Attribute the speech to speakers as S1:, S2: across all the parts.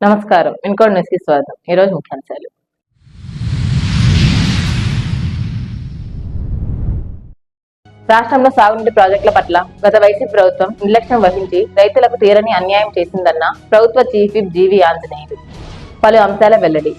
S1: నమస్కారం. ఇంకోటి న్యూస్కి స్వాగతం. ఈరోజు ముఖ్యాంశాలు. రాష్ట్రంలో సాగునీటి ప్రాజెక్టుల పట్ల గత వైసీపీ ప్రభుత్వం నిర్లక్ష్యం వహించి రైతులకు తీరని అన్యాయం చేసిందన్న ప్రభుత్వ చీఫ్ విప్ జీవి ఆంజనేయులు పలు అంశాల వెల్లడి.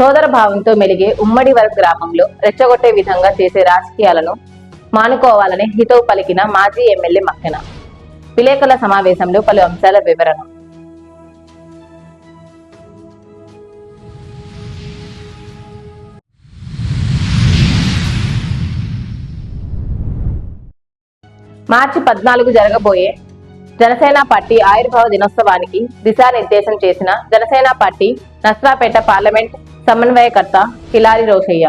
S1: సోదర భావంతో మెలిగే ఉమ్మడి వర్గ గ్రామంలో రెచ్చగొట్టే విధంగా చేసే రాజకీయాలను మానుకోవాలని హితవు పలికిన మాజీ ఎమ్మెల్యే మక్కెన. విలేకరుల సమావేశంలో పలు అంశాల వివరణ. మార్చి పద్నాలుగు జరగబోయే జనసేన పార్టీ ఆవిర్భావ దినోత్సవానికి దిశానిర్దేశం చేసిన జనసేన పార్టీ నస్రాపేట పార్లమెంట్ సమన్వయకర్త కిలారి రోషయ్య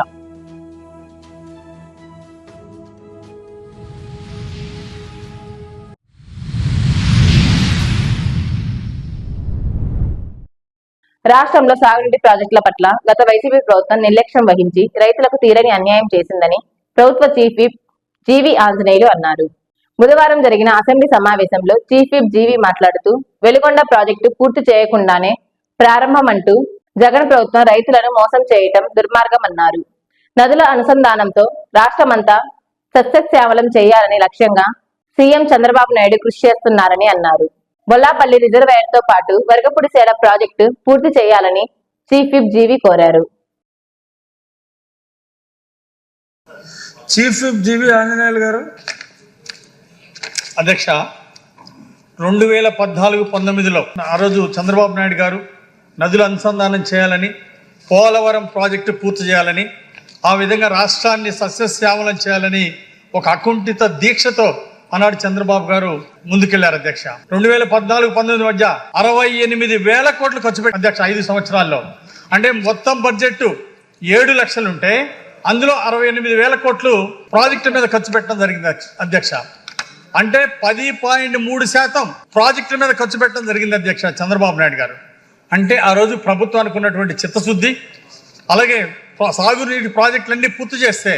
S1: రాష్ట్రంలో సాగునీటి ప్రాజెక్టుల పట్ల గత వైసీపీ ప్రభుత్వం నిర్లక్ష్యం వహించి రైతులకు తీరని అన్యాయం చేసిందని ప్రభుత్వ చీఫ్ విప్ జీవి ఆంజనేయులు అన్నారు. బుధవారం జరిగిన అసెంబ్లీ సమావేశంలో చీఫ్ విప్ జీవి మాట్లాడుతూ వెలుగొండ ప్రాజెక్టు పూర్తి చేయకుండానే ప్రారంభమంటూ జగన్ ప్రభుత్వం రైతులను మోసం చేయటం దుర్మార్గమన్నారు. నదుల అనుసంధానంతో రాష్ట్రమంతా సస్యశ్యామలం చేయాలని లక్ష్యంగా సీఎం చంద్రబాబు నాయుడు కృషి చేస్తున్నారని అన్నారు. బొల్లాపల్లి రిజర్వాయర్తో పాటు వరగపుడిసేల ప్రాజెక్టు పూర్తి చేయాలని చీఫ్ విప్ జీవి కోరారు.
S2: చీఫ్ విప్ జీవి ఆంజనేయులు గారు.
S3: అధ్యక్ష రెండు వేల పద్నాలుగు పంతొమ్మిదిలో ఆ రోజు చంద్రబాబు నాయుడు గారు నదులు అనుసంధానం చేయాలని పోలవరం ప్రాజెక్టు పూర్తి చేయాలని ఆ విధంగా రాష్ట్రాన్ని సస్యశ్యామలం చేయాలని ఒక అకుంఠిత దీక్షతో ఆనాడు చంద్రబాబు గారు ముందుకెళ్ళారు అధ్యక్ష. రెండు వేల పద్నాలుగు పంతొమ్మిది మధ్య అరవై ఎనిమిది వేల కోట్లు ఖర్చు పెట్టి అధ్యక్ష ఐదు సంవత్సరాల్లో. అంటే మొత్తం బడ్జెట్ ఏడు లక్షలుంటే అందులో అరవై ఎనిమిది వేల కోట్లు ప్రాజెక్టు మీద ఖర్చు పెట్టడం జరిగింది అధ్యక్ష. అంటే పది పాయింట్ మూడు శాతం ప్రాజెక్టుల మీద ఖర్చు పెట్టడం జరిగింది అధ్యక్ష చంద్రబాబు నాయుడు గారు. అంటే ఆ రోజు ప్రభుత్వానికి ఉన్నటువంటి చిత్తశుద్ధి అలాగే సాగునీటి ప్రాజెక్టులన్నీ పూర్తి చేస్తే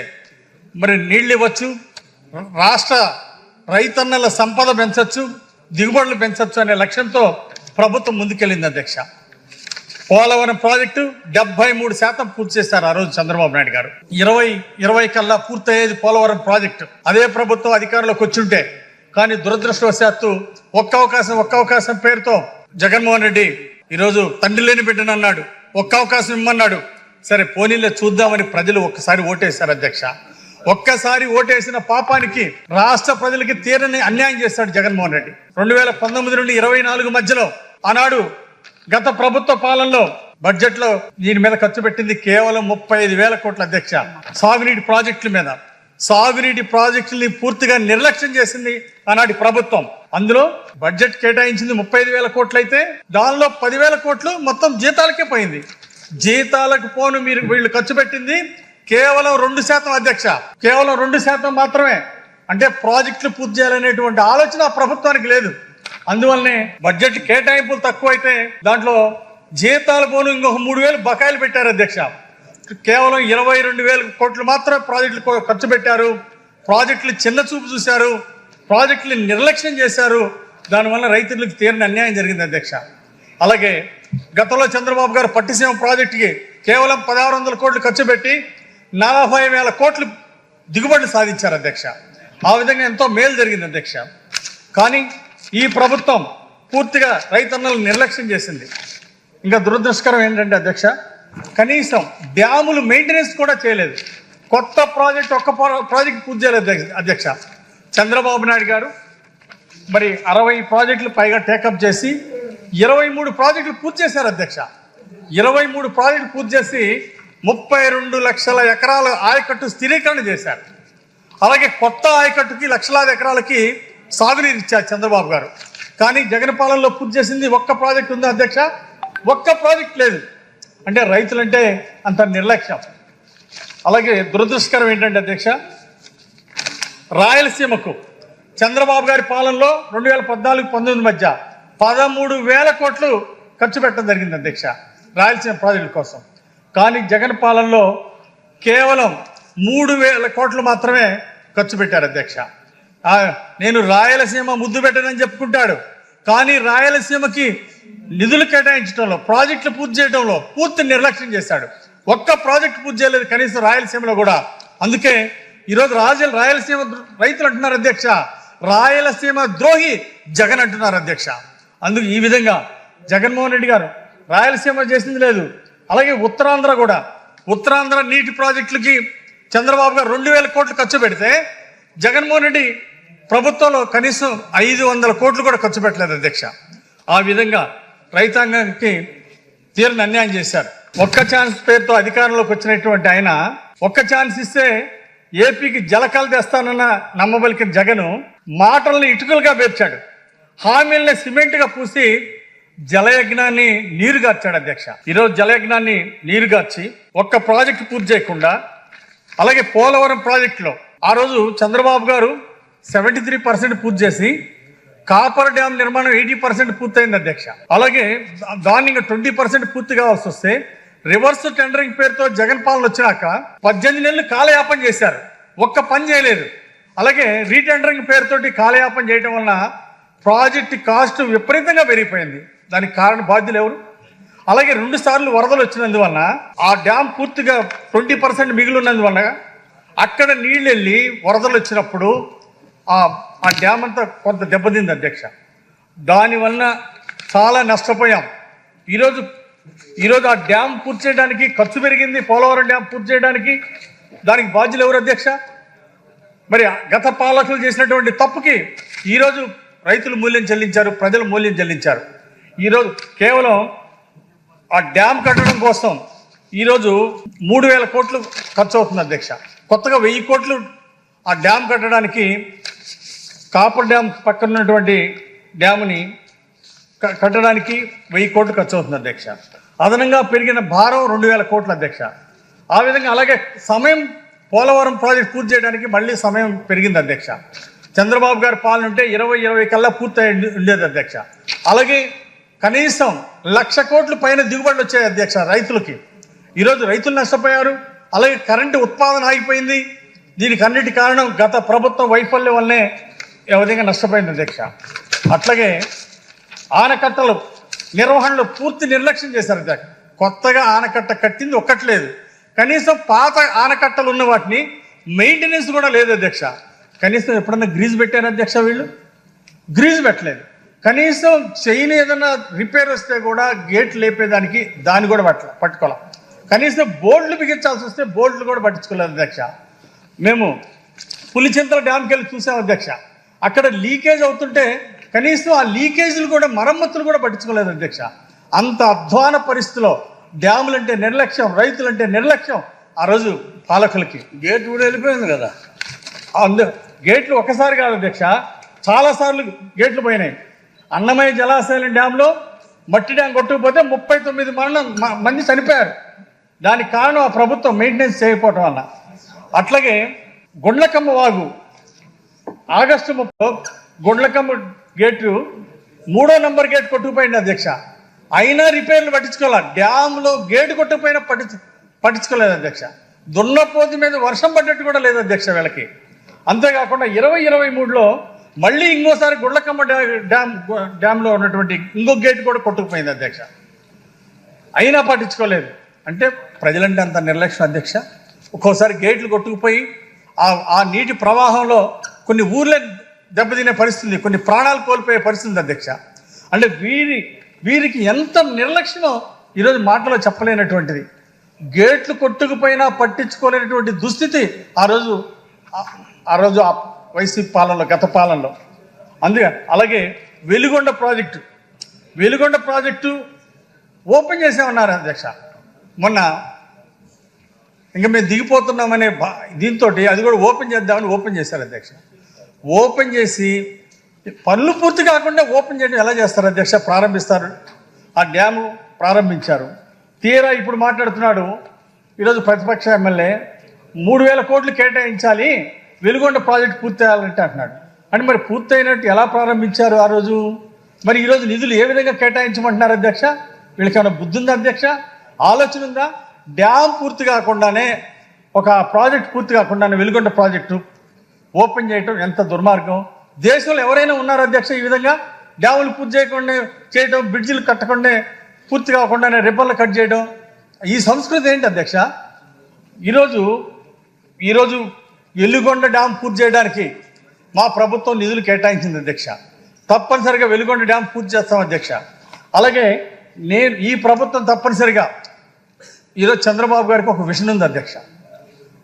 S3: మరి నీళ్ళు ఇవ్వచ్చు రాష్ట్ర రైతన్నల సంపద పెంచవచ్చు దిగుబడులు పెంచవచ్చు అనే లక్ష్యంతో ప్రభుత్వం ముందుకెళ్ళింది అధ్యక్ష. పోలవరం ప్రాజెక్టు డెబ్బై మూడు శాతం పూర్తి చేశారు ఆ రోజు చంద్రబాబు నాయుడు గారు. ఇరవై ఇరవై కల్లా పూర్తయ్యేది పోలవరం ప్రాజెక్టు. అదే ప్రభుత్వం అధికారంలోకి వచ్చుంటే కానీ దురదృష్టవశాత్తు ఒక్క అవకాశం ఒక్క అవకాశం పేరుతో జగన్మోహన్ రెడ్డి ఈరోజు తండ్రి లేని బిడ్డను అన్నాడు. ఒక్క అవకాశం ఇమ్మన్నాడు. సరే పోనీలే చూద్దామని ప్రజలు ఒక్కసారి ఓటేశారు అధ్యక్ష. ఒక్కసారి ఓటేసిన పాపానికి రాష్ట్ర ప్రజలకి తీరని అన్యాయం చేశాడు జగన్మోహన్ రెడ్డి. రెండు వేల పంతొమ్మిది నుండి ఇరవై నాలుగు మధ్యలో ఆనాడు గత ప్రభుత్వ పాలనలో బడ్జెట్లో దీని మీద ఖర్చు పెట్టింది కేవలం ముప్పై ఐదు వేల కోట్ల అధ్యక్ష సాగునీటి ప్రాజెక్టుల మీద. సాగునీటి ప్రాజెక్టుల్ని పూర్తిగా నిర్లక్ష్యం చేసింది ఆనాటి ప్రభుత్వం. అందులో బడ్జెట్ కేటాయించింది ముప్పై ఐదు వేల కోట్లు అయితే దానిలో పదివేల కోట్లు మొత్తం జీతాలకే పోయింది. జీతాలకు పోను మీరు వీళ్ళు ఖర్చు పెట్టింది కేవలం రెండు శాతం అధ్యక్ష. కేవలం రెండు శాతం మాత్రమే. అంటే ప్రాజెక్టులు పూర్తి చేయాలనేటువంటి ఆలోచన ప్రభుత్వానికి లేదు. అందువల్లనే బడ్జెట్ కేటాయింపులు తక్కువైతే దాంట్లో జీతాల పోను ఇంకొక మూడు వేలు బకాయిలు పెట్టారు అధ్యక్ష. కేవలం ఇరవై రెండు వేల కోట్లు మాత్రమే ప్రాజెక్టులు ఖర్చు పెట్టారు. ప్రాజెక్టులు చిన్న చూపు చూశారు. ప్రాజెక్టులు నిర్లక్ష్యం చేశారు. దానివల్ల రైతులకు తీరని అన్యాయం జరిగింది అధ్యక్ష. అలాగే గతంలో చంద్రబాబు గారు పట్టిసీమ ప్రాజెక్టుకి కేవలం పదహారు వందల కోట్లు ఖర్చు పెట్టి నలభై వేల కోట్లు దిగుబడులు సాధించారు అధ్యక్ష. ఆ విధంగా ఎంతో మేలు జరిగింది అధ్యక్ష. కానీ ఈ ప్రభుత్వం పూర్తిగా రైతన్నలను నిర్లక్ష్యం చేసింది. ఇంకా దురదృష్టకరం ఏంటంటే అధ్యక్ష కనీసం డ్యాములు మెయింటెనెన్స్ కూడా చేయలేదు. కొత్త ప్రాజెక్ట్ ఒక్క ప్రాజెక్ట్ పూర్తి చేయలేదు అధ్యక్ష- అధ్యక్ష. చంద్రబాబు నాయుడు గారు మరి అరవై ప్రాజెక్టులు పైగా టేకప్ చేసి ఇరవై మూడు ప్రాజెక్టులు పూర్తి చేశారు అధ్యక్ష. ఇరవై మూడు ప్రాజెక్టులు పూర్తి చేసి ముప్పై రెండు లక్షల ఎకరాల ఆయకట్టు స్థిరీకరణ చేశారు. అలాగే కొత్త ఆయకట్టుకి లక్షలాది ఎకరాలకి సాగునీరు ఇచ్చారు చంద్రబాబు గారు. కానీ జగన్ పాలనలో పూర్తి చేసింది ఒక్క ప్రాజెక్ట్ ఉంది అధ్యక్ష? ఒక్క ప్రాజెక్ట్ లేదు. అంటే రైతులంటే అంత నిర్లక్ష్యం. అలాగే దురదృష్టకరం ఏంటంటే అధ్యక్ష రాయలసీమకు చంద్రబాబు గారి పాలనలో రెండు వేల పద్నాలుగు పంతొమ్మిది మధ్య పదమూడు వేల కోట్లు ఖర్చు పెట్టడం జరిగింది అధ్యక్ష రాయలసీమ ప్రాజెక్టుల కోసం. కానీ జగన్ పాలనలో కేవలం మూడు వేల కోట్లు మాత్రమే ఖర్చు పెట్టారు అధ్యక్ష. నేను రాయలసీమ ముద్దు పెట్టనని చెప్పుకుంటాడు. కానీ రాయలసీమకి నిధులు కేటాయించడంలో ప్రాజెక్టులు పూర్తి చేయడంలో పూర్తి నిర్లక్ష్యం చేశాడు. ఒక్క ప్రాజెక్ట్ పూర్తి చేయలేదు కనీసం రాయలసీమలో కూడా. అందుకే ఈరోజు రాజ రాయలసీమ రైతులు అంటున్నారు అధ్యక్ష. రాయలసీమ ద్రోహి జగన్ అంటున్నారు అధ్యక్ష. అందుకు ఈ విధంగా జగన్మోహన్ రెడ్డి గారు రాయలసీమ చేసింది లేదు. అలాగే ఉత్తరాంధ్ర కూడా. ఉత్తరాంధ్ర నీటి ప్రాజెక్టులకి చంద్రబాబు గారు రెండు వేల కోట్లు ఖర్చు పెడితే జగన్మోహన్ రెడ్డి ప్రభుత్వంలో కనీసం ఐదు వందల కోట్లు కూడా ఖర్చు పెట్టలేదు అధ్యక్ష. ఆ విధంగా రైతాంగానికి తీరని అన్యాయం చేశారు. ఒక్క ఛాన్స్ పేరుతో అధికారంలోకి వచ్చినటువంటి ఆయన ఒక్క ఛాన్స్ ఇస్తే ఏపీకి జలకాలు తెస్తానన్న నమ్మబలికిన జగను మాటల్ని ఇటుకలుగా పేర్చాడు. హామీల్ని సిమెంట్గా పూసి జలయజ్ఞాన్ని నీరుగార్చాడు అధ్యక్ష. ఈరోజు జలయజ్ఞాన్ని నీరుగార్చి ఒక్క ప్రాజెక్టు పూర్తి చేయకుండా అలాగే పోలవరం ప్రాజెక్టులో ఆ రోజు చంద్రబాబు గారు సెవెంటీ త్రీ పర్సెంట్ పూర్తి చేసి కాపర్ డ్యామ్ నిర్మాణం ఎయిటీ పర్సెంట్ పూర్తయింది అధ్యక్ష. అలాగే దాన్ని ఇంకా ట్వంటీ పర్సెంట్ పూర్తి కావాల్సి వస్తే రివర్స్ టెండరింగ్ పేరుతో జగన్ పాలన వచ్చినాక పద్దెనిమిది నెలలు కాలయాపన చేశారు. ఒక్క పని చేయలేదు. అలాగే రీటెండరింగ్ పేరుతోటి కాలయాపన చేయడం వలన ప్రాజెక్ట్ కాస్ట్ విపరీతంగా పెరిగిపోయింది. దానికి కారణ బాధ్యులు ఎవరు? అలాగే రెండు సార్లు వరదలు వచ్చినందువలన ఆ డ్యామ్ పూర్తిగా ట్వంటీ పర్సెంట్ మిగిలి ఉన్నందువలన అక్కడ నీళ్ళు వెళ్ళి వరదలు వచ్చినప్పుడు ఆ డ్యామ్ అంతా కొంత దెబ్బతింది అధ్యక్ష. దానివల్ల చాలా నష్టపోయాం. ఈరోజు ఈరోజు ఆ డ్యామ్ పూర్తి చేయడానికి ఖర్చు పెరిగింది పోలవరం డ్యామ్ పూర్తి చేయడానికి. దానికి బాధ్యులు ఎవరు అధ్యక్ష? మరి గత పాలకులు చేసినటువంటి తప్పుకి ఈరోజు రైతులు మూల్యం చెల్లించారు ప్రజలు మూల్యం చెల్లించారు. ఈరోజు కేవలం ఆ డ్యామ్ కట్టడం కోసం ఈరోజు మూడు వేల కోట్లు ఖర్చు అవుతుంది అధ్యక్ష. కొత్తగా వెయ్యి కోట్లు ఆ డ్యామ్ కట్టడానికి కాపర్ డ్యామ్ పక్కన ఉన్నటువంటి డ్యామ్ని క- కట్టడానికి వెయ్యి కోట్లు ఖర్చు అవుతుంది అధ్యక్ష. అదనంగా పెరిగిన భారం రెండు వేల కోట్ల అధ్యక్ష. ఆ విధంగా అలాగే సమయం పోలవరం ప్రాజెక్ట్ పూర్తి చేయడానికి మళ్ళీ సమయం పెరిగింది అధ్యక్ష. చంద్రబాబు గారి పాలన ఉంటే ఇరవై ఇరవై కల్లా పూర్తి ఉండేది అధ్యక్ష. అలాగే కనీసం లక్ష కోట్ల పైన దిగుబడులు వచ్చాయి అధ్యక్ష రైతులకి. ఈరోజు రైతులు నష్టపోయారు అలాగే కరెంటు ఉత్పాదన ఆగిపోయింది దీనికి అన్నిటి కారణం గత ప్రభుత్వం వైఫల్యం వల్లనే ఈ విధంగా నష్టపోయింది అధ్యక్ష. అట్లాగే ఆనకట్టలు నిర్వహణలో పూర్తి నిర్లక్ష్యం చేశారు అధ్యక్ష. కొత్తగా ఆనకట్ట కట్టింది ఒక్కట్లేదు కనీసం పాత ఆనకట్టలు ఉన్న వాటిని మెయింటెనెన్స్ కూడా లేదు అధ్యక్ష. కనీసం ఎప్పుడన్నా గ్రీజ్ పెట్టారు అధ్యక్ష వీళ్ళు? గ్రీజ్ పెట్టలేదు. కనీసం చైన్ ఏదైనా రిపేర్ వస్తే కూడా గేట్ లేపేదానికి దాన్ని కూడా పట్ల పట్టుకోవాలి. కనీసం బోర్డులు బిగించాల్సి వస్తే బోర్డులు కూడా పట్టించుకోలేదు అధ్యక్ష. మేము పులిచింతల డ్యామ్కి వెళ్ళి చూసాం అధ్యక్ష. అక్కడ లీకేజ్ అవుతుంటే కనీసం ఆ లీకేజీలు కూడా మరమ్మతులు కూడా పట్టించుకోలేదు అధ్యక్ష. అంత అధ్వాన పరిస్థితిలో డ్యాములంటే నిర్లక్ష్యం రైతులంటే నిర్లక్ష్యం ఆ రోజు పాలకులకి.
S2: గేట్ కూడా వెళ్ళిపోయింది కదా.
S3: అందు గేట్లు ఒకసారి కాదు అధ్యక్ష చాలాసార్లు గేట్లు పోయినాయి. అన్నమయ్య జలాశయం డ్యాంలో మట్టి డ్యాం కొట్టుకుపోతే ముప్పై తొమ్మిది మరణం మంది చనిపోయారు. దానికి కారణం ఆ ప్రభుత్వం మెయింటెనెన్స్ చేయకపోవటం వల్ల. అట్లాగే గుండ్లకమ్మ వాగు. ఆగస్టు ముప్పై గుండ్లకమ్మ గేటు మూడో నంబర్ గేట్ కొట్టుకుపోయింది అధ్యక్ష. అయినా రిపేర్లు పట్టించుకోవాలి డ్యామ్లో గేటు కొట్టుకుపోయినా పట్టించు పట్టించుకోలేదు అధ్యక్ష. దున్నపోతు మీద వర్షం పడ్డట్టు కూడా లేదు అధ్యక్ష వీళ్ళకి. అంతేకాకుండా ఇరవై ఇరవై మూడులో మళ్ళీ ఇంకోసారి గుండ్లకమ్మ డ్యా డ్యామ్ డ్యామ్లో ఉన్నటువంటి ఇంకో గేట్ కూడా కొట్టుకుపోయింది అధ్యక్ష. అయినా పట్టించుకోలేదు. అంటే ప్రజలంటే అంత నిర్లక్ష్యం అధ్యక్ష. ఒక్కోసారి గేట్లు కొట్టుకుపోయి ఆ నీటి ప్రవాహంలో కొన్ని ఊర్లే దెబ్బతినే పరిస్థితి కొన్ని ప్రాణాలు కోల్పోయే పరిస్థితి అధ్యక్ష. అంటే వీరి వీరికి ఎంత నిర్లక్ష్యమో ఈరోజు మాటలో చెప్పలేనటువంటిది. గేట్లు కొట్టుకుపోయినా పట్టించుకోలేనటువంటి దుస్థితి ఆ రోజు ఆ- ఆ రోజు ఆ వైసీపీ పాలనలో గత పాలనలో. అందుకే అలాగే Veligonda project Veligonda project open చేసామన్నారు అధ్యక్ష. మొన్న ఇంకా మేము దిగిపోతున్నామనే దీంతో అది కూడా ఓపెన్ చేద్దామని ఓపెన్ చేశారు అధ్యక్ష. ఓపెన్ చేసి పనులు పూర్తి కాకుండా ఓపెన్ చేయడం ఎలా చేస్తారు అధ్యక్ష? ప్రారంభిస్తారు. ఆ డ్యాము ప్రారంభించారు. తీరా ఇప్పుడు మాట్లాడుతున్నాడు ఈరోజు ప్రతిపక్ష ఎమ్మెల్యే మూడు వేల కోట్లు కేటాయించాలి వెలుగొండ ప్రాజెక్ట్ పూర్తి చేయాలంటే అంటున్నాడు. అంటే మరి పూర్తయినట్టు ఎలా ప్రారంభించారు ఆ రోజు? మరి ఈరోజు నిధులు ఏ విధంగా కేటాయించమంటున్నారు అధ్యక్ష? వీళ్ళకి ఏమైనా బుద్ధి ఉందా అధ్యక్ష? ఆలోచన ఉందా? డ్యామ్ పూర్తి కాకుండానే ఒక ప్రాజెక్ట్ పూర్తి కాకుండానే వెలుగొండ ప్రాజెక్టు ఓపెన్ చేయటం ఎంత దుర్మార్గం. దేశంలో ఎవరైనా ఉన్నారు అధ్యక్ష ఈ విధంగా? డ్యాములు పూర్తి చేయకుండా చేయడం బ్రిడ్జిలు కట్టకుండా పూర్తి కాకుండానే రిబ్బన్లు కట్ చేయడం ఈ సంస్కృతి ఏంటి అధ్యక్ష? ఈరోజు ఈరోజు ఎల్లుగొండ డ్యామ్ పూర్తి చేయడానికి మా ప్రభుత్వం నిధులు కేటాయించింది అధ్యక్ష. తప్పనిసరిగా వెలుగొండ డ్యామ్ పూర్తి చేస్తాం అధ్యక్ష. అలాగే నేను ఈ ప్రభుత్వం తప్పనిసరిగా ఈరోజు చంద్రబాబు గారికి ఒక విషన్ ఉంది అధ్యక్ష.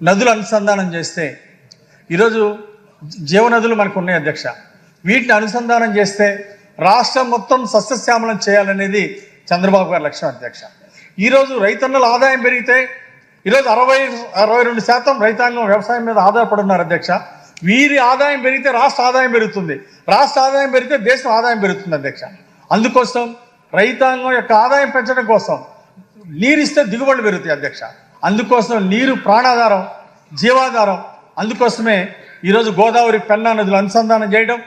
S3: నదులు అనుసంధానం చేస్తే ఈరోజు జీవనదులు మనకు ఉన్నాయి అధ్యక్ష. వీటిని అనుసంధానం చేస్తే రాష్ట్రం మొత్తం సస్యశ్యామలం చేయాలనేది చంద్రబాబు గారి లక్ష్యం అధ్యక్ష. ఈరోజు రైతన్నుల ఆదాయం పెరిగితే ఈరోజు అరవై అరవై రెండు శాతం రైతాంగం వ్యవసాయం మీద ఆధారపడి ఉన్నారు అధ్యక్ష. వీరి ఆదాయం పెరిగితే రాష్ట్ర ఆదాయం పెరుగుతుంది. రాష్ట్ర ఆదాయం పెరిగితే దేశం ఆదాయం పెరుగుతుంది అధ్యక్ష. అందుకోసం రైతాంగం యొక్క ఆదాయం పెంచడం కోసం నీరిస్తే దిగుబడి దిగుబడులు పెరుగుతాయి అధ్యక్ష. అందుకోసం నీరు ప్రాణాధారం జీవాధారం. అందుకోసమే ఈరోజు గోదావరి పెన్నా నదులు అనుసంధానం చేయడం.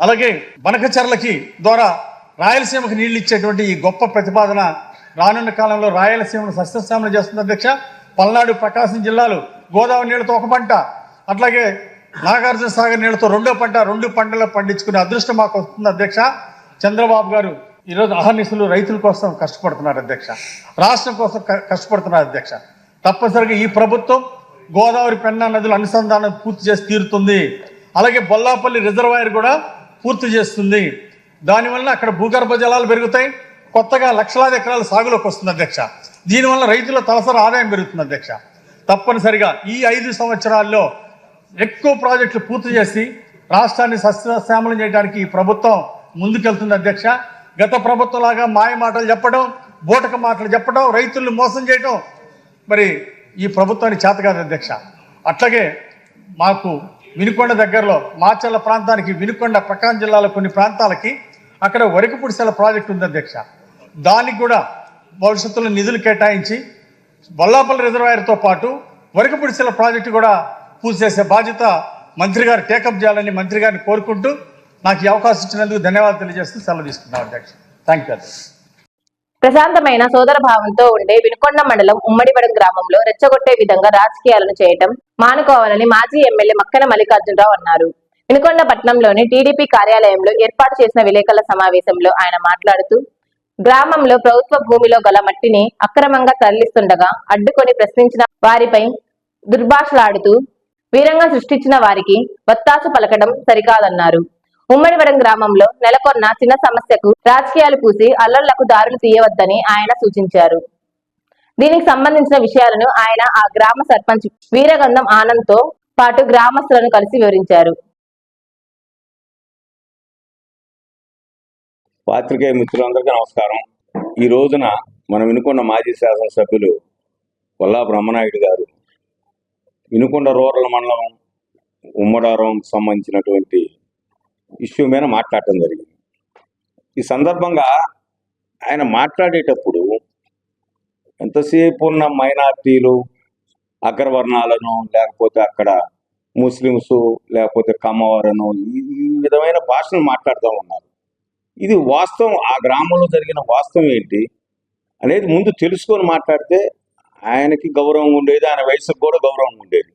S3: అలాగే బనకచర్లకి ద్వారా రాయలసీమకు నీళ్ళు ఇచ్చేటువంటి ఈ గొప్ప ప్రతిపాదన రానున్న కాలంలో రాయలసీమను సస్యశ్యామలు చేస్తుంది అధ్యక్ష. పల్నాడు ప్రకాశం జిల్లాలు గోదావరి నీళ్ళతో ఒక పంట అట్లాగే నాగార్జున సాగర్ నీళ్ళతో రెండో పంట రెండు పంటలు పండించుకునే అదృష్టం మాకు వస్తుంది అధ్యక్ష. చంద్రబాబు గారు ఈరోజు అహర్నిశలు రైతుల కోసం కష్టపడుతున్నారు అధ్యక్ష. రాష్ట్రం కోసం క- కష్టపడుతున్నారు అధ్యక్ష. తప్పనిసరిగా ఈ ప్రభుత్వం గోదావరి పెన్నా నదుల అనుసంధానం పూర్తి చేసి తీరుతుంది. అలాగే బొల్లాపల్లి రిజర్వాయర్ కూడా పూర్తి చేస్తుంది. దానివల్ల అక్కడ భూగర్భ జలాలు పెరుగుతాయి. కొత్తగా లక్షలాది ఎకరాల సాగులోకి వస్తుంది అధ్యక్ష. దీనివల్ల రైతుల తలసరి ఆదాయం పెరుగుతుంది అధ్యక్ష. తప్పనిసరిగా ఈ ఐదు సంవత్సరాల్లో ఎక్కువ ప్రాజెక్టులు పూర్తి చేసి రాష్ట్రాన్ని సస్యశ్యామలం చేయడానికి ఈ ప్రభుత్వం ముందుకెళ్తుంది అధ్యక్ష. గత ప్రభుత్వంలాగా మాయ మాటలు చెప్పడం బూటక మాటలు చెప్పడం రైతులను మోసం చేయడం మరి ఈ ప్రభుత్వానికి చేత కాదు అధ్యక్ష. అట్లాగే మాకు వినుకొండ దగ్గరలో మాచర్ల ప్రాంతానికి వినుకొండ ప్రకాశం జిల్లాలో కొన్ని ప్రాంతాలకి అక్కడ వరకు పుడిసెల ప్రాజెక్ట్ ఉంది అధ్యక్ష. దానికి కూడా భవిష్యత్తులో నిధులు కేటాయించి బొల్లాపల్లి రిజర్వాయర్తో పాటు వరకు పుడిసెల ప్రాజెక్టు కూడా పూర్తి చేసే బాధ్యత మంత్రి గారు టేకప్ చేయాలని మంత్రి గారిని కోరుకుంటూ నాకు ఈ అవకాశం ఇచ్చినందుకు ధన్యవాదాలు తెలియజేస్తూ సెలవు తీసుకున్నాను అధ్యక్ష. థ్యాంక్ యూ
S1: ప్రశాంతమైన సోదర భావంతో ఉండే వినుకొండ మండలం ఉమ్మడివడం గ్రామంలో రెచ్చగొట్టే విధంగా రాజకీయాలను చేయటం మానుకోవాలని మాజీ ఎమ్మెల్యే మక్కన మల్లికార్జునరావు అన్నారు. వినుకొండ పట్టణంలోని టీడీపీ కార్యాలయంలో ఏర్పాటు చేసిన విలేకరుల సమావేశంలో ఆయన మాట్లాడుతూ గ్రామంలో ప్రభుత్వ భూమిలో గల మట్టిని అక్రమంగా తరలిస్తుండగా అడ్డుకొని ప్రశ్నించిన వారిపై దుర్భాషలాడుతూ వీరంగా సృష్టించిన వారికి వత్తాసు పలకడం సరికాదన్నారు. ఉమ్మడివరం గ్రామంలో నెలకొన్న చిన్న సమస్యకు రాజకీయాలు పూసి అల్లర్లకు దారులు తీయవద్దని ఆయన సూచించారు. దీనికి సంబంధించిన విషయాలను ఆయన ఆ గ్రామ సర్పంచ్ వీరగంధం ఆనంద్తో పాటు గ్రామస్తులను కలిసి వివరించారు.
S2: పాత్రికేయ మిత్రులందరికీ నమస్కారం. ఈ రోజున మనం వినుకొండ మాజీ శాసనసభ్యులు కొల్లా బ్రహ్మనాయుడు గారు వినుకొండ రూరల్ మండలం ఉమ్మడారం సంబంధించినటువంటి ఇష్యూ మీద మాట్లాడటం జరిగింది. ఈ సందర్భంగా ఆయన మాట్లాడేటప్పుడు ఎంతసేపు ఉన్న మైనార్టీలు అగ్రవర్ణాలను లేకపోతే అక్కడ ముస్లిమ్స్ లేకపోతే కమ్మవారను ఈ- విధమైన భాషను మాట్లాడుతూ ఉన్నారు. ఇది వాస్తవం. ఆ గ్రామంలో జరిగిన వాస్తవం ఏంటి అనేది ముందు తెలుసుకొని మాట్లాడితే ఆయనకి గౌరవం ఉండేది ఆయన వయసుకు కూడా గౌరవం ఉండేది.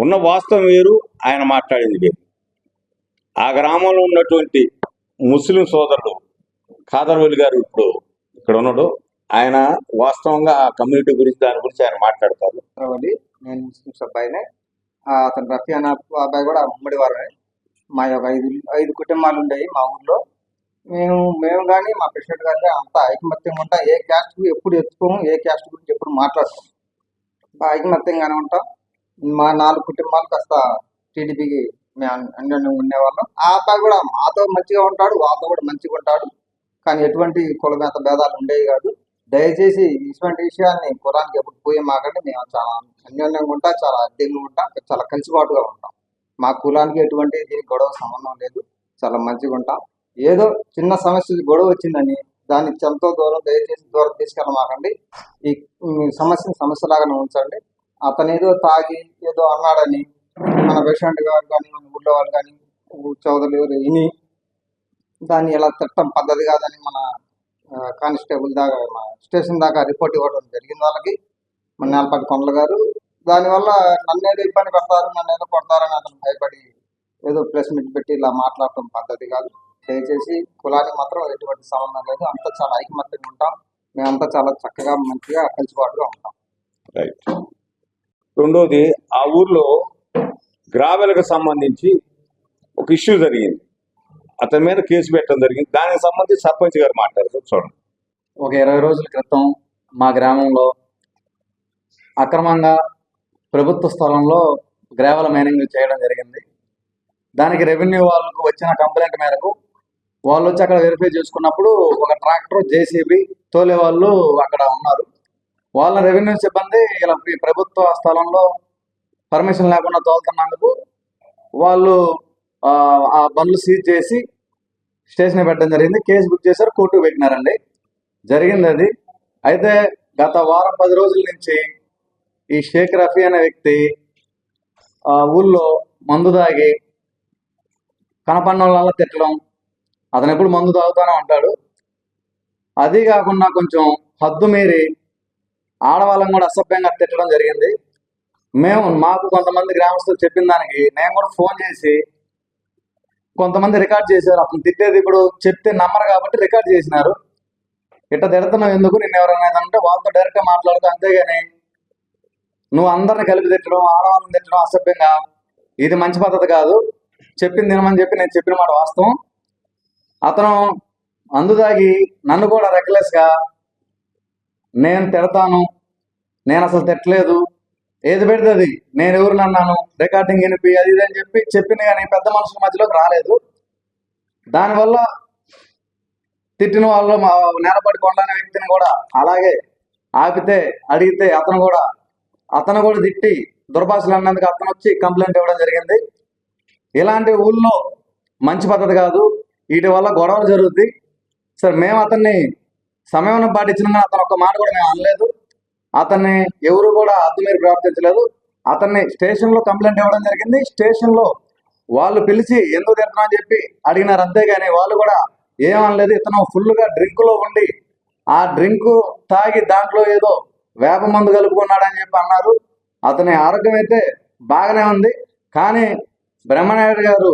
S2: ఉన్న వాస్తవం వేరు ఆయన మాట్లాడింది వేరు. ఆ గ్రామంలో ఉన్నటువంటి ముస్లిం సోదరుడు ఖాదర్వలి గారు ఇప్పుడు ఇక్కడ ఉన్నాడు. ఆయన వాస్తవంగా ఆ కమ్యూనిటీ గురించి దాని గురించి ఆయన మాట్లాడతారు.
S4: నేను ముస్లిమ్స్ అబ్బాయినే అతను రఫీ అన్న అబ్బాయి కూడా ఉమ్మడి వారే మా యొక్క ఐదు ఐదు కుటుంబాలు ఉండేవి మా ఊర్లో. మేము మేము కానీ మా ప్రెసిడెంట్ గారు అంతా ఐకమత్యంగా ఉంటాం. ఏ క్యాస్ట్ ఎప్పుడు ఎత్తుకోము ఏ క్యాస్ట్ గురించి ఎప్పుడు మాట్లాడతాం. ఐకమత్యంగానే ఉంటాం. మా నాలుగు కుటుంబాలు కాస్త టీడీపీకి మేము అన్యోన్యం ఉండేవాళ్ళం. ఆ అబ్బాయి కూడా మాతో మంచిగా ఉంటాడు వాళ్ళతో కూడా మంచిగా ఉంటాడు. కానీ ఎటువంటి కులమేత భేదాలు ఉండేవి కాదు. దయచేసి ఇటువంటి విషయాన్ని కులానికి ఎప్పుడు పోయే మాకంటే మేము చాలా అన్యోన్యంగా ఉంటాం చాలా అద్దెంగా ఉంటాం చాలా కలిసిబాటుగా ఉంటాం. మా కులానికి ఎటువంటి దీనికి గొడవ సంబంధం లేదు. చాలా మంచిగా ఉంటాం. ఏదో చిన్న సమస్య గొడవ వచ్చిందని దాన్ని ఎంతో దూరం దయచేసి దూరం తీసుకెళ్ళమాకండి ఈ ఈ సమస్యని సమస్యలాగానే ఉంచండి. అతను ఏదో తాగి ఏదో అన్నాడని మన పేషెంట్ గారు కానీ మన ఊళ్ళో వాళ్ళు కానీ చౌదరి విని దాన్ని ఎలా తిట్టడం పద్ధతి కాదని మన కానిస్టేబుల్ దాకా మన స్టేషన్ దాకా రిపోర్ట్ ఇవ్వడం జరిగింది వాళ్ళకి. మన నేలపాటి కొండల గారు. దానివల్ల నన్నేదో ఇబ్బంది పెడతారు నన్ను ఏదో కొడతారని అతను భయపడి ఏదో ప్రెస్ మీట్ పెట్టి ఇలా మాట్లాడటం పద్ధతి కాదు. దయచేసి కులానికి మాత్రం ఎటువంటి సంబంధం లేదు. అంతా చాలా ఐకమత్యంగా ఉంటాం. మేమంతా చాలా చక్కగా మంచిగా కలిసిపాటుగా ఉంటాం.
S2: రైట్. రెండోది ఆ ఊర్లో గ్రావెల్కి సంబంధించి ఒక ఇష్యూ జరిగింది. అతని మీద కేసు పెట్టడం జరిగింది. దానికి సంబంధించి సర్పంచ్ గారు మాట్లాడుతూ చూడండి.
S5: ఒక ఇరవై రోజుల క్రితం మా గ్రామంలో అక్రమంగా ప్రభుత్వ స్థలంలో గ్రావెల్ మైనింగ్ చేయడం జరిగింది. దానికి రెవెన్యూ వాళ్ళకు వచ్చిన కంప్లైంట్ మేరకు వాళ్ళు వచ్చి అక్కడ వెరిఫై చేసుకున్నప్పుడు ఒక ట్రాక్టర్ జేసీబీ తోలే వాళ్ళు అక్కడ ఉన్నారు. వాళ్ళ రెవెన్యూ సిబ్బంది ఇలా ప్రభుత్వ స్థలంలో పర్మిషన్ లేకుండా తోలుతున్నందుకు వాళ్ళు ఆ, బండ్లు సీజ్ చేసి స్టేషన్ పెట్టడం జరిగింది. కేసు బుక్ చేశారు కోర్టుకు పెట్టినారండి. జరిగింది అది అయితే గత వారం పది రోజుల నుంచి ఈ షేక్ రఫీ అనే వ్యక్తి ఆ ఊళ్ళో మందు తాగి కనపడిన తిట్టడం అతను ఎప్పుడు మందు తాగుతానే ఉంటాడు. అది కాకుండా కొంచెం హద్దు మీరి ఆడవాళ్ళని కూడా అసభ్యంగా తిట్టడం జరిగింది. మేము మాకు కొంతమంది గ్రామస్తులు చెప్పిన దానికి నేను కూడా ఫోన్ చేసి కొంతమంది రికార్డ్ చేశారు. అతను తిట్టేది ఇప్పుడు చెప్తే నమ్మరు కాబట్టి రికార్డ్ చేసినారు. ఇట్ట తిడుతున్నావు ఎందుకు? నేను ఎవరైనా అంటే వాళ్ళతో డైరెక్ట్గా మాట్లాడుతూ అంతేగాని నువ్వు అందరిని కలిపి తిట్టడం ఆడవాళ్ళని తిట్టడం అసభ్యంగా. ఇది మంచి పద్ధతి కాదు. చెప్పింది తినమని చెప్పి నేను చెప్పిన మాట వాస్తవం. అతను అందుదాగి నన్ను కూడా రెక్లెస్గా నేను తిడతాను నేను అసలు తిట్టలేదు ఏది పెడితే అది నేను ఎవరు అన్నాను? రికార్డింగ్ వినిపి అది ఇది అని చెప్పి చెప్పింది కానీ పెద్ద మనుషుల మధ్యలోకి రాలేదు. దానివల్ల తిట్టిన వాళ్ళు మా నేలపడి కొండని వ్యక్తిని కూడా అలాగే ఆపితే అడిగితే అతను కూడా అతను కూడా తిట్టి దుర్భాషలు అన్నందుకు అతను వచ్చి కంప్లైంట్ ఇవ్వడం జరిగింది. ఇలాంటి ఊళ్ళో మంచి పద్ధతి కాదు. వీటి వల్ల గొడవలు జరుగుద్ది. సరే మేము అతన్ని సమయం పాటించిన అతను ఒక మాట కూడా మేము అనలేదు. అతన్ని ఎవరు కూడా అద్దు మీరు ప్రవర్తించలేదు అతన్ని స్టేషన్లో కంప్లైంట్ ఇవ్వడం జరిగింది. స్టేషన్లో వాళ్ళు పిలిచి ఎందుకు తిడుతున్నా అని చెప్పి అడిగినారు. అంతేగాని వాళ్ళు కూడా ఏమనలేదు. ఇతను ఫుల్గా డ్రింకులో ఉండి ఆ డ్రింక్ తాగి దాంట్లో ఏదో వేప మందు కలుపుకున్నాడని చెప్పి అన్నారు. అతని ఆరోగ్యం అయితే బాగానే ఉంది. కానీ బ్రహ్మనాయుడు గారు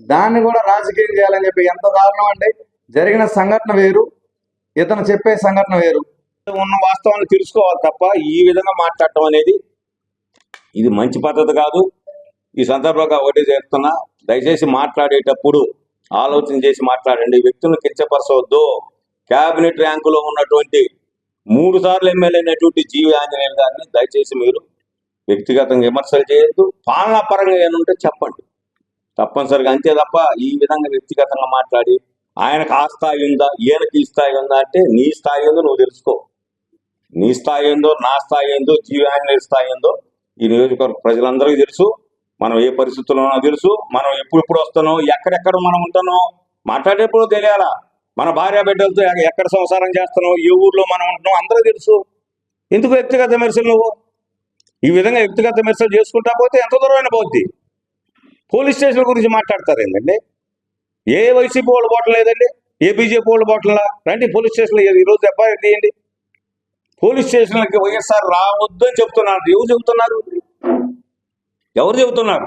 S5: దాన్ని కూడా రాజకీయం చేయాలని చెప్పి ఎంత దారుణం అండి. జరిగిన సంఘటన వేరు. ఇతను చెప్పే సంఘటన వేరు.
S2: ఉన్న వాస్తవాన్ని తెలుసుకోవాలి తప్ప ఈ విధంగా మాట్లాడటం అనేది ఇది మంచి పద్ధతి కాదు. ఈ సందర్భంగా ఒకటి చేస్తున్నా దయచేసి మాట్లాడేటప్పుడు ఆలోచన చేసి మాట్లాడండి. వ్యక్తులను కించపరచవద్దు. క్యాబినెట్ ర్యాంకులో ఉన్నటువంటి మూడు సార్లు ఎమ్మెల్యే అయినటువంటి జీవి ఆంజనేయుల గారిని దయచేసి మీరు వ్యక్తిగతంగా విమర్శలు చేయొద్దు. పాలనా పరంగా ఏమంటే చెప్పండి. తప్పనిసరిగా అంతే తప్ప ఈ విధంగా వ్యక్తిగతంగా మాట్లాడి ఆయనకు ఆ స్థాయి ఉందా ఈయనకి ఈ స్థాయి ఉందా అంటే నీ స్థాయి ఉందో నువ్వు తెలుసుకో. నీ స్థాయి ఏందో నా స్థాయి ఏందో జీవాంజనేయ స్థాయి ఏందో ఈ నియోజకవర్గ ప్రజలందరికీ తెలుసు. మనం ఏ పరిస్థితుల్లో తెలుసు. మనం ఎప్పుడెప్పుడు వస్తానో ఎక్కడెక్కడ మనం ఉంటానో మాట్లాడేప్పుడు తెలియాలా. మన భార్య బిడ్డలతో ఎక్కడ సంసారం చేస్తున్నావు ఏ ఊర్లో మనం ఉంటున్నాం అందరూ తెలుసు. ఎందుకు వ్యక్తిగత విమర్శలు నువ్వు? ఈ విధంగా వ్యక్తిగత విమర్శలు చేసుకుంటా పోతే ఎంత దూరమైన పోద్ది. పోలీస్ స్టేషన్ గురించి మాట్లాడతారు ఏంటండి ఏ వైసీపీ వాళ్ళు పోవటం లేదండి ఏ బీజేపీ వాళ్ళు పోవటంలా రండి పోలీస్ స్టేషన్లో ఈరోజు ఎఫ్ఐఆర్ తీయండి. పోలీస్ స్టేషన్లకి వైఎస్ఆర్ రావద్దు అని చెప్తున్నారు. ఎవరు చెబుతున్నారు? ఎవరు చెబుతున్నారు?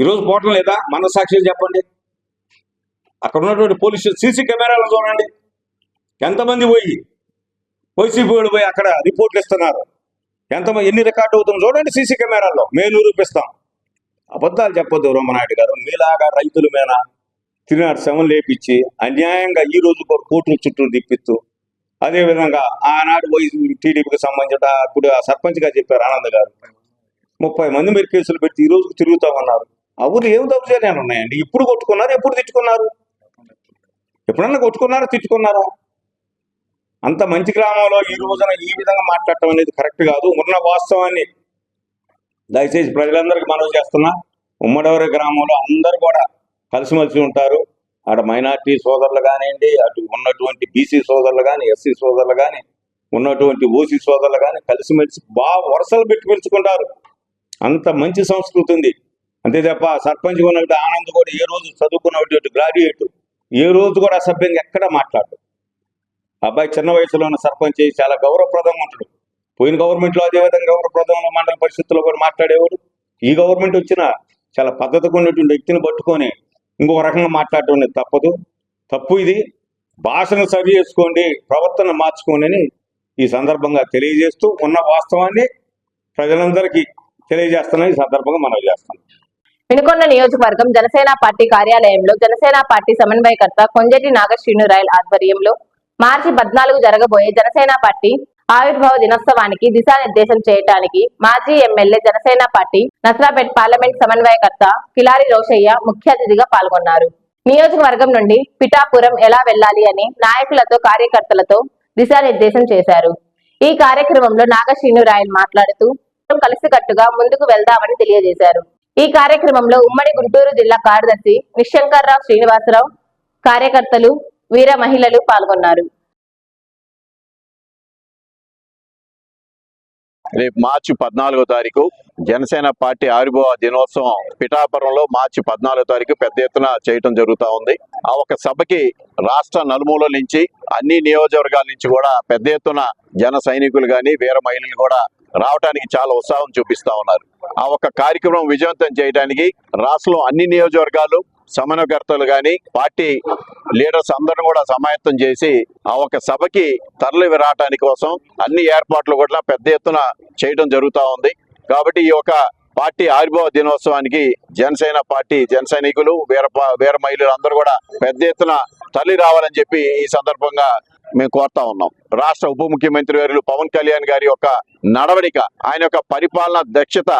S2: ఈరోజు పోవటం లేదా? మన సాక్షులు చెప్పండి. అక్కడ ఉన్నటువంటి పోలీసు సీసీ కెమెరాలు చూడండి. ఎంతమంది పోయి వైసీపీ వాళ్ళు పోయి అక్కడ రిపోర్ట్లు ఇస్తున్నారు? ఎంతమంది ఎన్ని రికార్డు అవుతుందో చూడండి సీసీ కెమెరాల్లో. మేము నిరూపిస్తాం అబద్ధాలు చెప్పొద్దు రోమనాయుడు గారు. మీలాగా రైతుల మీద తిరిగినారు శవం లేపించి. అన్యాయంగా ఈ రోజు కూడా కోర్టుల చుట్టూ తిప్పిస్తూ అదేవిధంగా ఆనాడు వైస్ టీడీపీకి సంబంధించిన ఇప్పుడు ఆ సర్పంచ్గా చెప్పారు ఆనంద్ గారు. ముప్పై మంది మీరు కేసులు పెట్టి ఈ రోజు తిరుగుతామన్నారు. అవును ఊర్లో ఏం దౌర్జన్యాలు ఉన్నాయండి. ఇప్పుడు కొట్టుకున్నారు ఎప్పుడు తిట్టుకున్నారు? ఎప్పుడన్నా కొట్టుకున్నారా తిట్టుకున్నారా? అంత మంచి గ్రామంలో ఈ రోజున ఈ విధంగా మాట్లాడటం అనేది కరెక్ట్ కాదు. ఉన్న వాస్తవాన్ని దయచేసి ప్రజలందరికీ మనవి చేస్తున్నా. ఉమ్మడవరి గ్రామంలో అందరూ కూడా కలిసిమెలిసి ఉంటారు. అక్కడ మైనార్టీ సోదరులు కానివ్వండి అటు ఉన్నటువంటి బీసీ సోదరులు కానీ ఎస్సీ సోదరులు కానీ ఉన్నటువంటి ఓసీ సోదరులు కానీ కలిసిమెలిసి బాగా వరుసలు పెట్టి పిలుచుకుంటారు. అంత మంచి సంస్కృతి ఉంది. అంతే తప్ప సర్పంచ్ ఉన్నటువంటి ఆనంద్ కూడా ఏ రోజు చదువుకున్నటువంటి గ్రాడ్యుయేట్ ఏ రోజు కూడా అసభ్యంగా ఎక్కడ మాట్లాడు. అబ్బాయి చిన్న వయసులో ఉన్న సర్పంచ్ చాలా గౌరవప్రదంగా ఉంటాడు. పోయిన గవర్నమెంట్లో అదే విధంగా మండల పరిస్థితుల్లో కూడా మాట్లాడేవాడు. ఈ గవర్నమెంట్ వచ్చిన చాలా పద్ధతిగా ఉన్నటువంటి వ్యక్తిని పట్టుకొని ఇంకొక రకంగా మాట్లాడటం తప్పదు. తప్పు ఇది. భాషను సరి చేసుకోండి ప్రవర్తన మార్చుకోండి అని ఈ సందర్భంగా తెలియజేస్తూ ఉన్న వాస్తవాన్ని ప్రజలందరికీ తెలియజేస్తానని ఈ సందర్భంగా మనం చేస్తాం
S1: వినుకొండ నియోజకవర్గం జనసేన పార్టీ కార్యాలయంలో జనసేన పార్టీ సమన్వయకర్త కొంజటి నాగశ్రీను రాయల్ ఆధ్వర్యంలో మార్చి పద్నాలుగు జరగబోయే జనసేన పార్టీ ఆవిర్భావ దినోత్సవానికి దిశానిర్దేశం చేయడానికి మాజీ MLA Janasena party Nasarapet parliament సమన్వయకర్త కిలారి రోషయ్య ముఖ్య అతిథిగా పాల్గొన్నారు. నియోజకవర్గం నుండి పిఠాపురం ఎలా వెళ్ళాలి అని నాయకులతో కార్యకర్తలతో దిశానిర్దేశం చేశారు. ఈ కార్యక్రమంలో నాగశ్రీను రాయల్ మాట్లాడుతూ కలిసికట్టుగా ముందుకు వెళ్దామని తెలియజేశారు. ఈ కార్యక్రమంలో ఉమ్మడి గుంటూరు జిల్లా కార్యదర్శి నిశంకర్రావు శ్రీనివాసరావు కార్యకర్తలు వీర మహిళలు పాల్గొన్నారు.
S6: రేపు మార్చి పద్నాలుగో తారీఖు జనసేన పార్టీ ఆవిర్భావ దినోత్సవం పిఠాపురంలో మార్చి పద్నాలుగో తారీఖు పెద్ద ఎత్తున చేయటం జరుగుతూ ఉంది. ఆ ఒక సభకి రాష్ట్ర నలుమూలల నుంచి అన్ని నియోజకవర్గాల నుంచి కూడా పెద్ద ఎత్తున జన సైనికులు కానీ వీర మహిళలు కూడా రావడానికి చాలా ఉత్సాహం చూపిస్తా ఉన్నారు. ఆ ఒక కార్యక్రమం విజయవంతం చేయడానికి రాష్ట్రంలో అన్ని నియోజకవర్గాలు సమన్వయకర్తలు కానీ పార్టీ లీడర్స్ అందరూ కూడా సమాయత్తం చేసి ఆ ఒక సభకి తరలి విరాటానికి కోసం అన్ని ఏర్పాట్లు కూడా పెద్ద ఎత్తున చేయడం జరుగుతూ ఉంది. కాబట్టి ఈ యొక్క పార్టీ ఆవిర్భావ దినోత్సవానికి జనసేన పార్టీ జన సైనికులు వీర ప- వీర మహిళలు అందరూ కూడా పెద్ద ఎత్తున తల్లి రావాలని చెప్పి ఈ సందర్భంగా మేము కోరుతా ఉన్నాం. రాష్ట్ర ఉప ముఖ్యమంత్రి వర్యులు పవన్ కళ్యాణ్ గారి యొక్క నడవడిక ఆయన యొక్క పరిపాలన దక్షత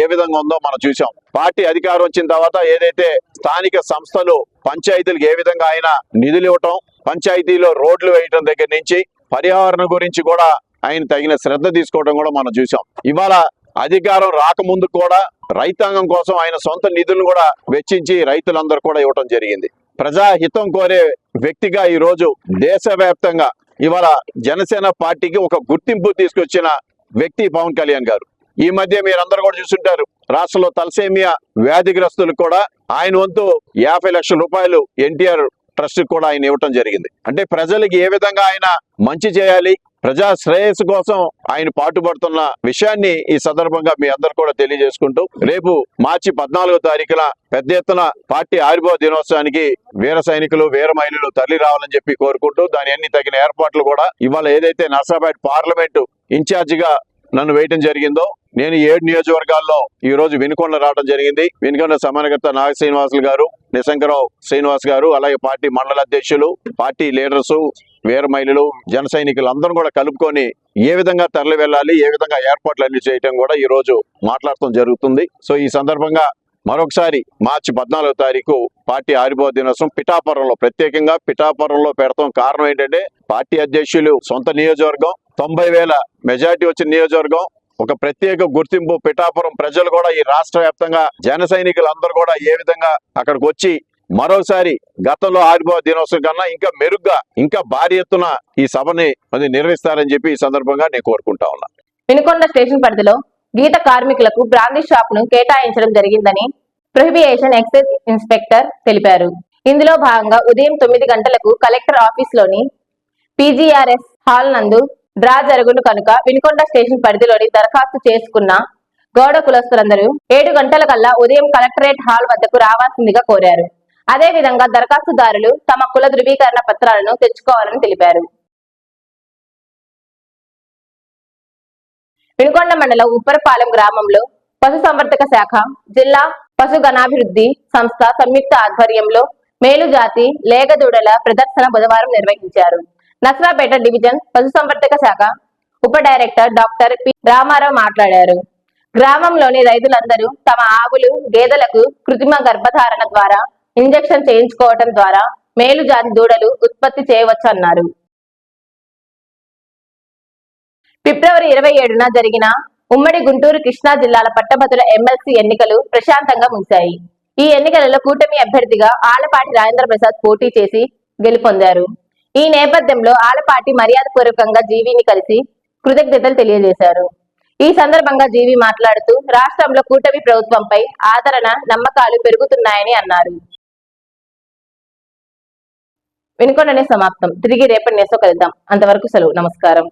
S6: ఏ విధంగా ఉందో మనం చూసాం పార్టీ అధికారం వచ్చిన తర్వాత ఏదైతే స్థానిక సంస్థలు పంచాయతీలకు ఏ విధంగా ఆయన నిధులు ఇవ్వటం పంచాయతీలో రోడ్లు వేయటం దగ్గర నుంచి పర్యావరణం గురించి కూడా ఆయన తగిన శ్రద్ధ తీసుకోవడం కూడా మనం చూసాం ఇవాళ అధికారం రాకముందు కూడా రైతాంగం కోసం ఆయన సొంత నిధులను కూడా వెచ్చించి రైతులందరూ కూడా ఇవ్వటం జరిగింది. ప్రజాహితం కోరే వ్యక్తిగా ఈ రోజు దేశవ్యాప్తంగా ఇవాళ జనసేన పార్టీకి ఒక గుర్తింపు తీసుకొచ్చిన వ్యక్తి పవన్ కళ్యాణ్ గారు. ఈ మధ్య మీరందరూ కూడా చూస్తుంటారు రాష్ట్రంలో తలసేమియా వ్యాధిగ్రస్తులకు కూడా ఆయన వంతు యాభై లక్షల రూపాయలు ఎన్టీఆర్ ట్రస్ట్ కూడా ఆయన ఇవ్వటం జరిగింది. అంటే ప్రజలకి ఏ విధంగా ఆయన మంచి చేయాలి ప్రజా శ్రేయస్సు కోసం ఆయన పాటుపడుతున్న విషయాన్ని ఈ సందర్భంగా మీ అందరు కూడా తెలియజేసుకుంటూ రేపు మార్చి పద్నాలుగో తారీఖున పెద్ద ఎత్తున పార్టీ ఆవిర్భావ దినోత్సవానికి వీర సైనికులు వీర మహిళలు తరలి రావాలని చెప్పి కోరుకుంటూ దాని అన్ని తగిన ఏర్పాట్లు కూడా ఇవాళ ఏదైతే నర్సాపేట పార్లమెంటు ఇన్ఛార్జిగా నన్ను వేయటం జరిగిందో నేను ఏడు నియోజకవర్గాల్లో ఈ రోజు వినుకొండ రావడం జరిగింది. వినుకొండ సమానకర్త నాగ శ్రీనివాసులు గారు నిశంకరావు శ్రీనివాస్ గారు అలాగే పార్టీ మండల అధ్యక్షులు పార్టీ లీడర్స్ వీర మహిళలు జన సైనికులు కూడా కలుపుకొని ఏ విధంగా తరలి వెళ్ళాలి ఏ విధంగా ఏర్పాట్లు అన్ని చేయటం కూడా ఈ రోజు మాట్లాడటం జరుగుతుంది. సో ఈ సందర్భంగా మరొకసారి మార్చి పద్నాలుగో తారీఖు పార్టీ ఆరిపో దినోత్సవం పిఠాపురంలో ప్రత్యేకంగా పిఠాపురంలో పెడతాం. కారణం ఏంటంటే పార్టీ అధ్యక్షులు సొంత నియోజకవర్గం తొంభై వేల మెజార్టీ వచ్చిన నియోజకవర్గం ఒక ప్రత్యేక గుర్తింపు పిఠాపురం ప్రజలు కూడా ఈ రాష్ట్ర వ్యాప్తంగా జన సైనికులందరూ కూడా ఏ విధంగా అక్కడికి వచ్చి మరోసారి గతంలో ఆవిర్భావ దినోత్సవం కన్నా ఇంకా మెరుగ్గా ఇంకా భారీ ఎత్తున ఈ సభని అది నిర్వహిస్తారని చెప్పి ఈ సందర్భంగా నేను కోరుకుంటా ఉన్నా.
S1: వినుకొండ స్టేషన్ పరిధిలో గీత కార్మికులకు బ్రాందీ షాప్ను కేటాయించడం జరిగిందని ప్రొహిబియేషన్ ఎక్సైజ్ ఇన్స్పెక్టర్ తెలిపారు. ఇందులో భాగంగా ఉదయం తొమ్మిది గంటలకు కలెక్టర్ ఆఫీస్లోని పీజీఆర్ఎస్ హాల్ నందు డ్రా జరుగును కనుక వినుకొండ స్టేషన్ పరిధిలోని దరఖాస్తు చేసుకున్న గౌడ కులస్తులందరూ ఏడు గంటల కల్లా ఉదయం కలెక్టరేట్ హాల్ వద్దకు రావాల్సిందిగా కోరారు. అదే విధంగా దరఖాస్తుదారులు తమ కుల ధృవీకరణ పత్రాలను తెచ్చుకోవాలని తెలిపారు. వినుకొండ మండలం ఉప్పరపాలెం గ్రామంలో పశుసంవర్ధక శాఖ జిల్లా పశుగణాభివృద్ధి సంస్థ సంయుక్త ఆధ్వర్యంలో మేలుజాతి లేగదూడల ప్రదర్శన బుధవారం నిర్వహించారు. నసరాపేట డివిజన్ పశుసంవర్ధక శాఖ ఉప డైరెక్టర్ డాక్టర్ పి రామారావు మాట్లాడారు. గ్రామంలోని రైతులందరూ తమ ఆవులు గేదెలకు కృత్రిమ గర్భధారణ ద్వారా ఇంజెక్షన్ చేయించుకోవటం ద్వారా మేలుజాతి దూడలు ఉత్పత్తి చేయవచ్చన్నారు. ఫిబ్రవరి ఇరవై ఏడున జరిగిన ఉమ్మడి గుంటూరు కృష్ణా జిల్లాల పట్టభద్రుల ఎమ్మెల్సీ ఎన్నికలు ప్రశాంతంగా ముగిశాయి. ఈ ఎన్నికలలో కూటమి అభ్యర్థిగా ఆలపాటి రాజేంద్ర ప్రసాద్ పోటీ చేసి గెలుపొందారు. ఈ నేపథ్యంలో ఆలపాటి మర్యాదపూర్వకంగా జీవిని కలిసి కృతజ్ఞతలు తెలియజేశారు. ఈ సందర్భంగా జీవి మాట్లాడుతూ రాష్ట్రంలో కూటమి ప్రభుత్వంపై ఆదరణ నమ్మకాలు పెరుగుతున్నాయని అన్నారు. వినుకొండనే సమాప్తం. తిరిగి రేపటి నేసో కలుద్దాం. అంతవరకు సెలవు. నమస్కారం.